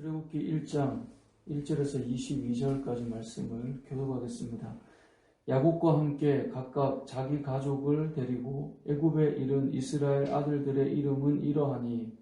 출애굽기 1장 1절에서 22절까지 말씀을 교독하겠습니다. 야곱과 함께 각각 자기 가족을 데리고 애굽에 이른 이스라엘 아들들의 이름은 이러하니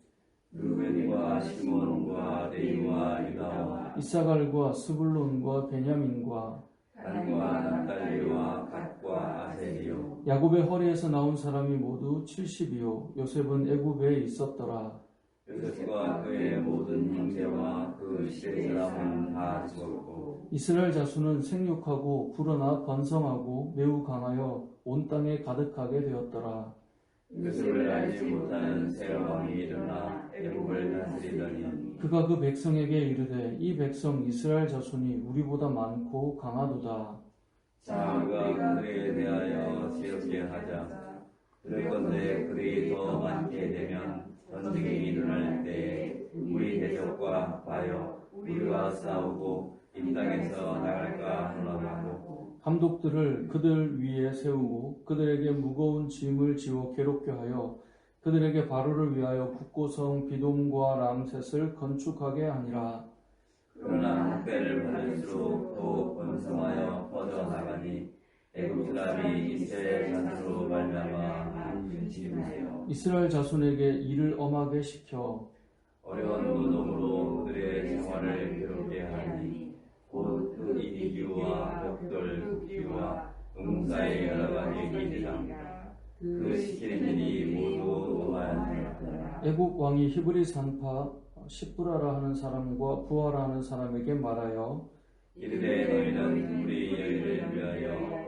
루벤과 시몬과 레위와 유다와 이사갈과 스불론과 베냐민과 단과 naphtali와 갓과 아셀이요 야곱의 허리에서 나온 사람이 모두 70이요 요셉은 애굽에 있었더라. 요셉과 그의 모든 형제와 그 시대 사람은 다 죽었고 이스라엘 자수는 생육하고 불어나 번성하고 매우 강하여 온 땅에 가득하게 되었더라. 요셉을 알지 못하는 세 왕이 일어나 애국을 다스리더니 그가 그 백성에게 이르되 이 백성 이스라엘 자손이 우리보다 많고 강하도다. 자 우리가 그들에 대하여 지혜롭게 하자 그럴건대 그들이 더 많게 되면 전쟁이 일어날 때 우리 대적과 합하여 우리와 싸우고 이 땅에서 나갈까 하노라고 감독들을 그들 위에 세우고 그들에게 무거운 짐을 지워 괴롭게 하여 그들에게 바로를 위하여 국고성 비돔과 람셋을 건축하게 하니라. 그러나 학대를 받을수록 더욱 번성하여 퍼져나가니 애국 사람이 이스라엘 자수로 말미암아 근심하세요. 이스라엘 자손에게 일을 엄하게 시켜 어려운 노동으로 그들의 생활을 괴롭게 하니 곧 이디기와 벽돌 굽기와 농사의 여러 가지 기대장 그 시키는 일이 모두 오만하더라. 애국 왕이 히브리 산파 시브라라 하는 사람과 부하라 하는 사람에게 말하여 이르되 너희는 우리 여인을 위하여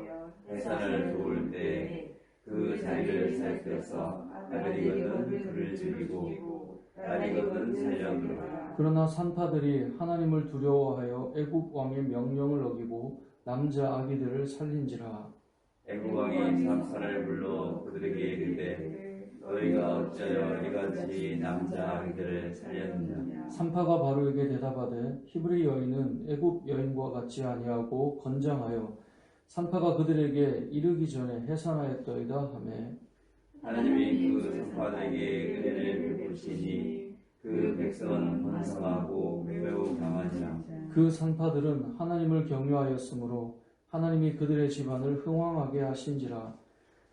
해산을 도울 때 그 자리를 살펴서 아들이거든 그를 죽이고 딸이거든 살려두라. 그러나 산파들이 하나님을 두려워하여 애국 왕의 명령을 어기고 남자 아기들을 살린지라. 애국왕이 삼사를 불러 그들에게 이르되 너희가 어찌하여 이같이 남자 아기들을 살렸느냐? 산파가 바로에게 대답하되 히브리 여인은 애국 여인과 같지 아니하고 건장하여 산파가 그들에게 이르기 전에 해산하였더이다 하매. 하나님이 그 삼파들에게 은혜를 베푸시니 그 백성은 번성하고 매우 강하니라 그 산파들은 하나님을 경외하였으므로 하나님이 그들의 집안을 흥왕하게 하신지라.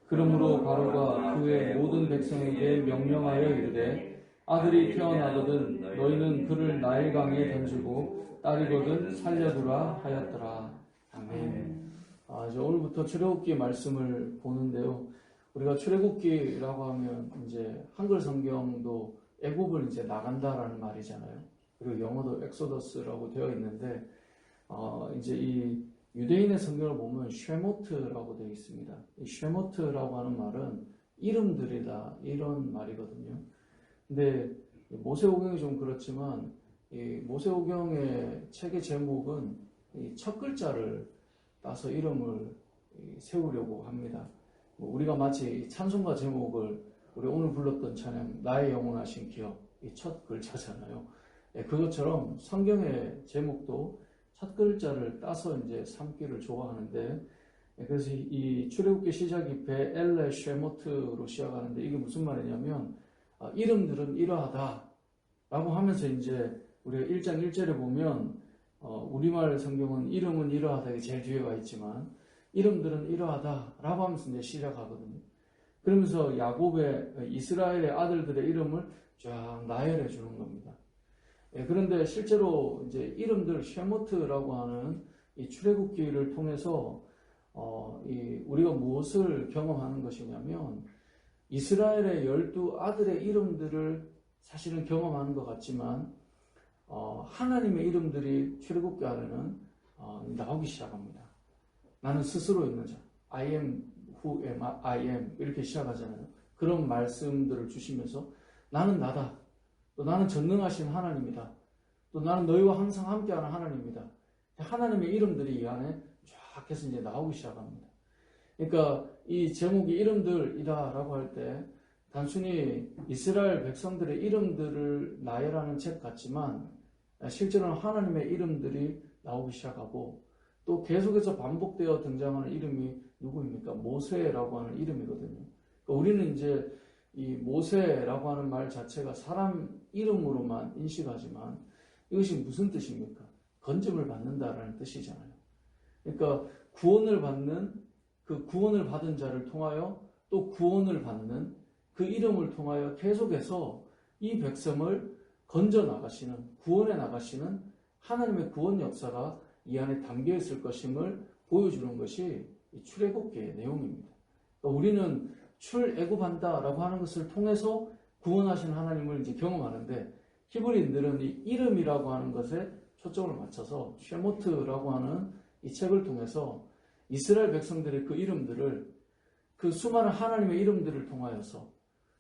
그러므로 바로가 그의 모든 백성에게 명령하여 이르되 아들이 태어나거든 너희는 그를 나일강에 던지고 딸이거든 살려두라 하였더라. 아멘. 아, 이제 오늘부터 출애굽기 말씀을 보는데요. 우리가 출애굽기라고 하면 이제 한글 성경도 애굽을 이제 나간다라는 말이잖아요. 그리고 영어도 엑소더스라고 되어 있는데 어, 이제 이 유대인의 성경을 보면 쉐모트라고 되어 있습니다. 이 쉐모트라고 하는 말은 이름들이다 이런 말이거든요. 근데 모세오경이 좀 그렇지만 이 모세오경의 책의 제목은 이첫 글자를 따서 이름을 세우려고 합니다. 뭐 우리가 마치 찬송가 제목을 우리 오늘 불렀던 찬양 나의 영원하신 기억 이 첫 글자잖아요. 예, 그것처럼 성경의 제목도 첫 글자를 따서 이제 삼기를 좋아하는데 예, 그래서 이 출애굽기 시작이 베 엘레 쉐모트로 시작하는데 이게 무슨 말이냐면 아, 이름들은 이러하다라고 하면서 이제 우리가 1장 1절에 보면 어, 우리말 성경은 이름은 이러하다 제일 뒤에 가 있지만 이름들은 이러하다라고 하면서 이제 시작하거든요. 그러면서 야곱의 이스라엘의 아들들의 이름을 쫙 나열해 주는 겁니다. 예, 그런데 실제로 이제 이름들 쉐모트라고 하는 이 출애굽기를 통해서 어, 이 우리가 무엇을 경험하는 것이냐면 이스라엘의 열두 아들의 이름들을 사실은 경험하는 것 같지만 어, 하나님의 이름들이 출애굽기 안에는 어, 나오기 시작합니다. 나는 스스로 있는 자, I am who am I am 이렇게 시작하잖아요. 그런 말씀들을 주시면서 나는 나다. 또 나는 전능하신 하나님이다. 또 나는 너희와 항상 함께하는 하나님이다. 하나님의 이름들이 이 안에 쫙 해서 이제 나오기 시작합니다. 그러니까 이 제목이 이름들이다라고 할 때 단순히 이스라엘 백성들의 이름들을 나열하는 책 같지만 실제로는 하나님의 이름들이 나오기 시작하고 또 계속해서 반복되어 등장하는 이름이 누구입니까? 모세라고 하는 이름이거든요. 그러니까 우리는 이제 이 모세라고 하는 말 자체가 사람 이름으로만 인식하지만 이것이 무슨 뜻입니까? 건짐을 받는다라는 뜻이잖아요. 그러니까 구원을 받는 그 구원을 받은 자를 통하여 또 구원을 받는 그 이름을 통하여 계속해서 이 백성을 건져 나가시는 구원해 나가시는 하나님의 구원 역사가 이 안에 담겨 있을 것임을 보여주는 것이 이 출애굽기의 내용입니다. 그러니까 우리는 출애굽한다라고 하는 것을 통해서 구원하신 하나님을 이제 경험하는데 히브리인들은 이 이름이라고 하는 것에 초점을 맞춰서 쉐모트라고 하는 이 책을 통해서 이스라엘 백성들의 그 이름들을 그 수많은 하나님의 이름들을 통하여서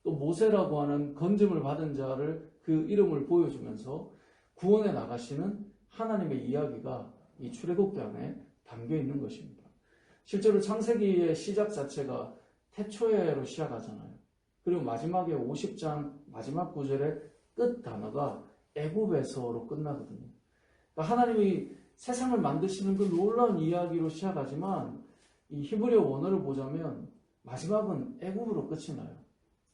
또 모세라고 하는 건짐을 받은 자를 그 이름을 보여주면서 구원해 나가시는 하나님의 이야기가 이 출애굽기 안에 담겨 있는 것입니다. 실제로 창세기의 시작 자체가 태초에로 시작하잖아요. 그리고 마지막에 50장 마지막 구절의 끝 단어가 애굽에서로 끝나거든요. 그러니까 하나님이 세상을 만드시는 그 놀라운 이야기로 시작하지만 이 히브리어 원어를 보자면 마지막은 애굽으로 끝이 나요.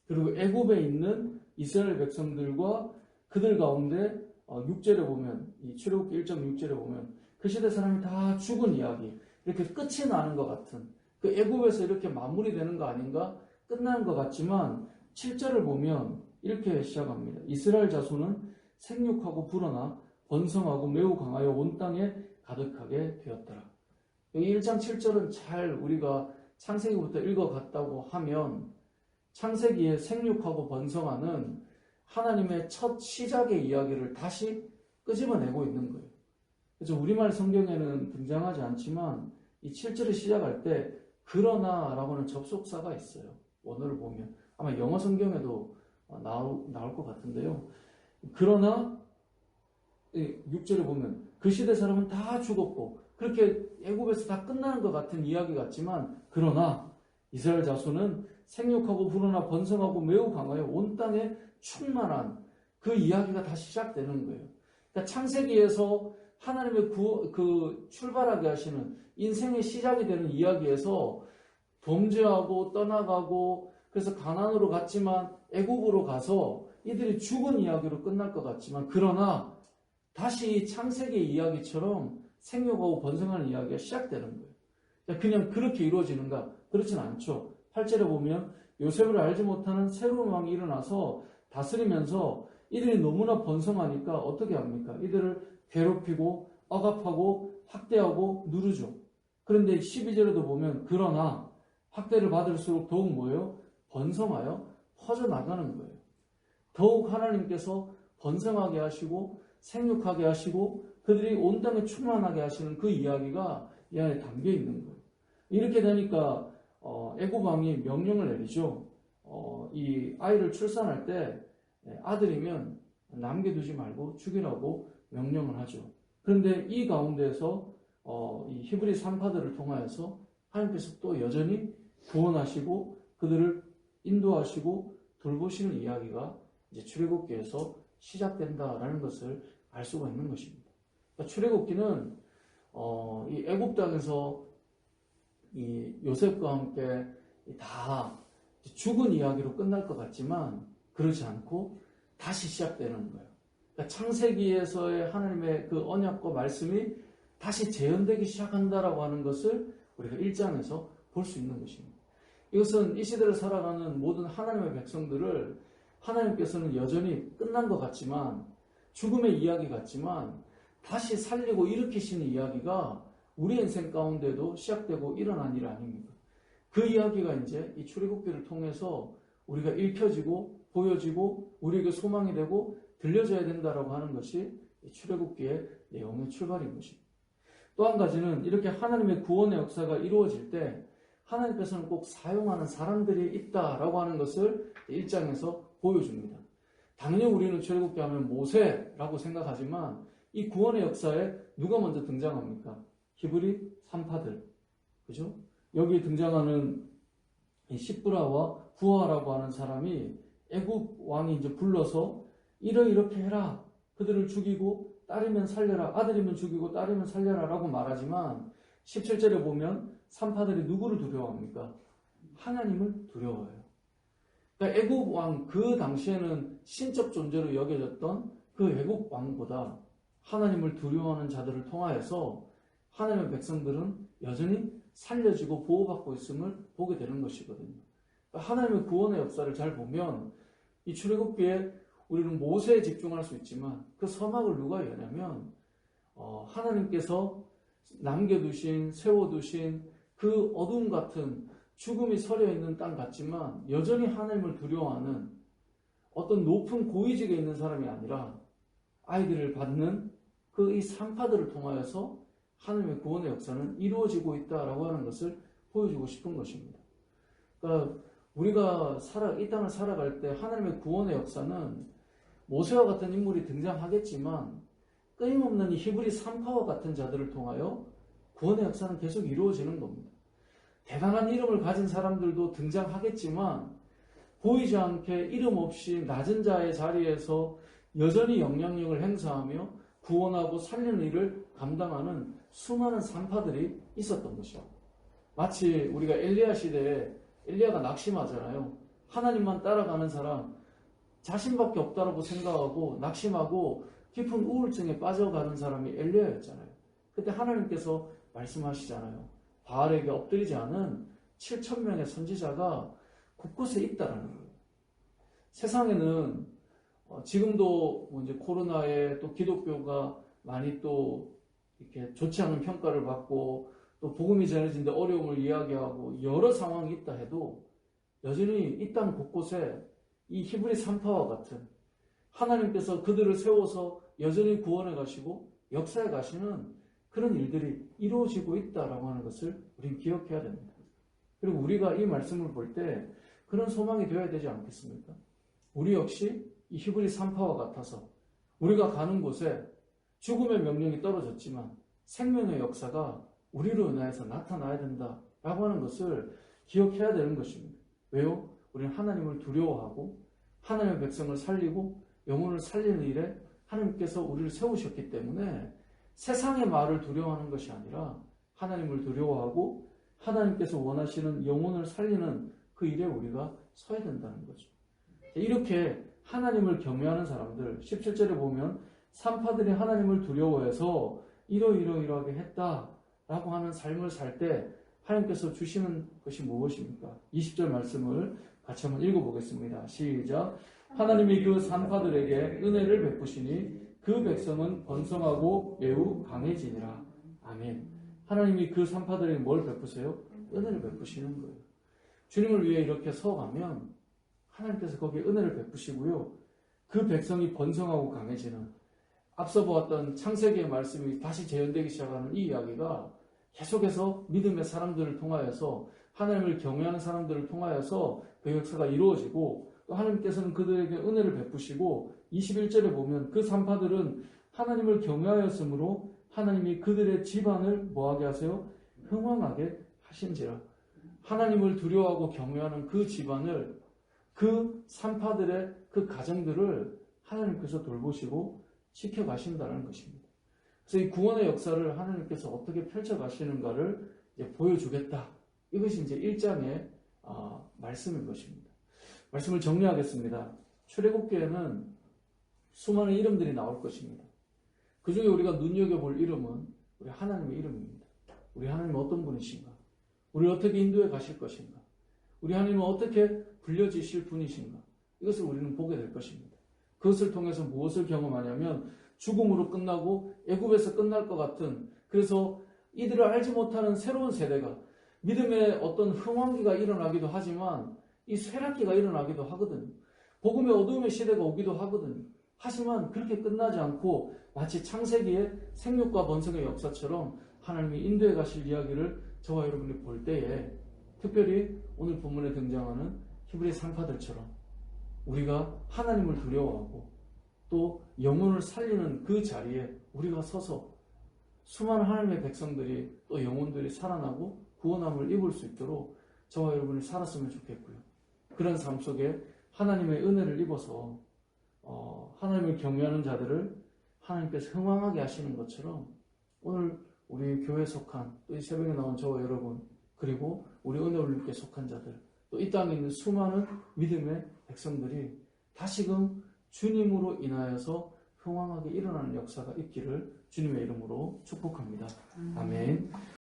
그리고 애굽에 있는 이스라엘 백성들과 그들 가운데 6절에 보면 이 출애굽기 1장 6절에 보면 그 시대 사람이 다 죽은 이야기 이렇게 끝이 나는 것 같은 그 애굽에서 이렇게 마무리되는 거 아닌가 끝나는 것 같지만 7절을 보면 이렇게 시작합니다. 이스라엘 자손은 생육하고 불어나 번성하고 매우 강하여 온 땅에 가득하게 되었더라. 여기 1장 7절은 잘 우리가 창세기부터 읽어갔다고 하면 창세기에 생육하고 번성하는 하나님의 첫 시작의 이야기를 다시 끄집어내고 있는 거예요. 그래서 우리말 성경에는 등장하지 않지만 이 7절을 시작할 때 그러나 라고는 접속사가 있어요. 원어를 보면. 아마 영어 성경에도 나올, 나올 것 같은데요. 그러나 6절에 보면 그 시대 사람은 다 죽었고 그렇게 애굽에서 다 끝나는 것 같은 이야기 같지만 그러나 이스라엘 자손은 생육하고 불어나 번성하고 매우 강하여 온 땅에 충만한 그 이야기가 다시 시작되는 거예요. 그러니까 창세기에서 하나님의 구, 그 출발하게 하시는 인생의 시작이 되는 이야기에서 범죄하고 떠나가고 그래서 가난으로 갔지만 애국으로 가서 이들이 죽은 이야기로 끝날 것 같지만 그러나 다시 창세기 이야기처럼 생육하고 번성하는 이야기가 시작되는 거예요. 그냥 그렇게 이루어지는가? 그렇진 않죠. 8절에 보면 요셉을 알지 못하는 새로운 왕이 일어나서 다스리면서 이들이 너무나 번성하니까 어떻게 합니까? 이들을 괴롭히고 억압하고 학대하고 누르죠. 그런데 12절에도 보면 그러나 학대를 받을수록 더욱 뭐예요? 번성하여 퍼져나가는 거예요. 더욱 하나님께서 번성하게 하시고 생육하게 하시고 그들이 온 땅에 충만하게 하시는 그 이야기가 이 안에 담겨 있는 거예요. 이렇게 되니까 어, 애굽 왕이 명령을 내리죠. 어, 이 아이를 출산할 때 예, 아들이면 남겨두지 말고 죽이라고 명령을 하죠. 그런데 이 가운데서 어, 이 히브리 산파들을 통하여서 하나님께서 또 여전히 구원하시고 그들을 인도하시고 돌보시는 이야기가 이제 출애굽기에서 시작된다라는 것을 알 수가 있는 것입니다. 그러니까 출애굽기는 어, 이 애굽 땅에서 이 요셉과 함께 다 죽은 이야기로 끝날 것 같지만 그렇지 않고 다시 시작되는 거예요. 그러니까 창세기에서의 하나님의 그 언약과 말씀이 다시 재현되기 시작한다라고 하는 것을 우리가 1장에서 볼 수 있는 것입니다. 이것은 이 시대를 살아가는 모든 하나님의 백성들을 하나님께서는 여전히 끝난 것 같지만 죽음의 이야기 같지만 다시 살리고 일으키시는 이야기가 우리 인생 가운데도 시작되고 일어난 일 아닙니까? 그 이야기가 이제 이 출애굽기를 통해서 우리가 읽혀지고 보여지고 우리에게 소망이 되고 들려져야 된다라고 하는 것이 출애굽기의 내용의 출발인 것입니다. 또 한 가지는 이렇게 하나님의 구원의 역사가 이루어질 때 하나님께서는 꼭 사용하는 사람들이 있다라고 하는 것을 1장에서 보여줍니다. 당연히 우리는 출애굽기 하면 모세라고 생각하지만 이 구원의 역사에 누가 먼저 등장합니까? 히브리 산파들. 그죠? 여기 등장하는 시브라와 부하라고 하는 사람이 애굽 왕이 이제 불러서 이러 이렇게 해라. 그들을 죽이고 딸이면 살려라. 아들이면 죽이고 딸이면 살려라. 라고 말하지만 17절에 보면 산파들이 누구를 두려워합니까? 하나님을 두려워해요. 그러니까 애국 왕그 당시에는 신적 존재로 여겨졌던 그 애국 왕보다 하나님을 두려워하는 자들을 통하여서 하나님의 백성들은 여전히 살려지고 보호받고 있음을 보게 되는 것이거든요. 하나님의 구원의 역사를 잘 보면 이 출애굽기에 우리는 모세에 집중할 수 있지만 그 서막을 누가 여냐면 어, 하나님께서 남겨두신 세워두신 그 어둠 같은 죽음이 서려 있는 땅 같지만 여전히 하나님을 두려워하는 어떤 높은 고위직에 있는 사람이 아니라 아이들을 받는 그 이 산파들을 통하여서 하나님의 구원의 역사는 이루어지고 있다라고 하는 것을 보여주고 싶은 것입니다. 그러니까 우리가 살아 이 땅을 살아갈 때 하나님의 구원의 역사는 모세와 같은 인물이 등장하겠지만 끊임없는 이 히브리 산파와 같은 자들을 통하여 구원의 역사는 계속 이루어지는 겁니다. 대단한 이름을 가진 사람들도 등장하겠지만 보이지 않게 이름 없이 낮은 자의 자리에서 여전히 영향력을 행사하며 구원하고 살리는 일을 감당하는 수많은 산파들이 있었던 것이죠. 마치 우리가 엘리야 시대에 엘리야가 낙심하잖아요. 하나님만 따라가는 사람 자신밖에 없다라고 생각하고 낙심하고 깊은 우울증에 빠져가는 사람이 엘리야였잖아요. 그때 하나님께서 말씀하시잖아요. 바알에게 엎드리지 않은 7천 명의 선지자가 곳곳에 있다라는 거예요. 세상에는 어, 지금도 뭐 이제 코로나에 또 기독교가 많이 또 이렇게 좋지 않은 평가를 받고 또 복음이 전해진데 어려움을 이야기하고 여러 상황이 있다 해도 여전히 이 땅 곳곳에 이 히브리 산파와 같은 하나님께서 그들을 세워서 여전히 구원해 가시고 역사해 가시는 그런 일들이 이루어지고 있다라고 하는 것을 우리는 기억해야 됩니다. 그리고 우리가 이 말씀을 볼 때 그런 소망이 되어야 되지 않겠습니까? 우리 역시 이 히브리 산파와 같아서 우리가 가는 곳에 죽음의 명령이 떨어졌지만 생명의 역사가 우리로 인하여서 나타나야 된다라고 하는 것을 기억해야 되는 것입니다. 왜요? 우리는 하나님을 두려워하고 하나님의 백성을 살리고 영혼을 살리는 일에 하나님께서 우리를 세우셨기 때문에 세상의 말을 두려워하는 것이 아니라 하나님을 두려워하고 하나님께서 원하시는 영혼을 살리는 그 일에 우리가 서야 된다는 거죠. 이렇게 하나님을 경외하는 사람들 17절에 보면 산파들이 하나님을 두려워해서 이러이러이러하게 했다라고 하는 삶을 살 때 하나님께서 주시는 것이 무엇입니까? 20절 말씀을 같이 한번 읽어보겠습니다. 시작. 하나님이 그 산파들에게 은혜를 베푸시니 그 백성은 번성하고 매우 강해지니라. 아멘. 하나님이 그 산파들에게 뭘 베푸세요? 은혜를 베푸시는 거예요. 주님을 위해 이렇게 서가면 하나님께서 거기에 은혜를 베푸시고요. 그 백성이 번성하고 강해지는 앞서 보았던 창세기의 말씀이 다시 재현되기 시작하는 이 이야기가 계속해서 믿음의 사람들을 통하여서 하나님을 경외하는 사람들을 통하여서 그 역사가 이루어지고 또 하나님께서는 그들에게 은혜를 베푸시고 21절에 보면 그 산파들은 하나님을 경외하였으므로 하나님이 그들의 집안을 뭐하게 하세요? 흥왕하게 하신지라. 하나님을 두려워하고 경외하는 그 집안을 그 산파들의 그 가정들을 하나님께서 돌보시고 지켜가신다는 것입니다. 그래서 이 구원의 역사를 하나님께서 어떻게 펼쳐가시는가를 보여주겠다. 이것이 이제 1장의 어, 말씀인 것입니다. 말씀을 정리하겠습니다. 출애굽기에는 수많은 이름들이 나올 것입니다. 그 중에 우리가 눈여겨볼 이름은 우리 하나님의 이름입니다. 우리 하나님은 어떤 분이신가? 우리 어떻게 인도해 가실 것인가? 우리 하나님은 어떻게 불려지실 분이신가? 이것을 우리는 보게 될 것입니다. 그것을 통해서 무엇을 경험하냐면 죽음으로 끝나고 애굽에서 끝날 것 같은 그래서 이들을 알지 못하는 새로운 세대가 믿음의 어떤 흥황기가 일어나기도 하지만 이 쇠락기가 일어나기도 하거든요. 복음의 어두움의 시대가 오기도 하거든요. 하지만 그렇게 끝나지 않고 마치 창세기의 생육과 번성의 역사처럼 하나님이 인도해 가실 이야기를 저와 여러분이 볼 때에 특별히 오늘 본문에 등장하는 히브리 산파들처럼 우리가 하나님을 두려워하고 또 영혼을 살리는 그 자리에 우리가 서서 수많은 하나님의 백성들이 또 영혼들이 살아나고 구원함을 입을 수 있도록 저와 여러분이 살았으면 좋겠고요. 그런 삶 속에 하나님의 은혜를 입어서 어, 하나님을 경외하는 자들을 하나님께서 흥왕하게 하시는 것처럼 오늘 우리 교회에 속한 또 이 새벽에 나온 저와 여러분 그리고 우리 은혜 올림께 속한 자들 또 이 땅에 있는 수많은 믿음의 백성들이 다시금 주님으로 인하여서 흥왕하게 일어나는 역사가 있기를 주님의 이름으로 축복합니다. 아멘.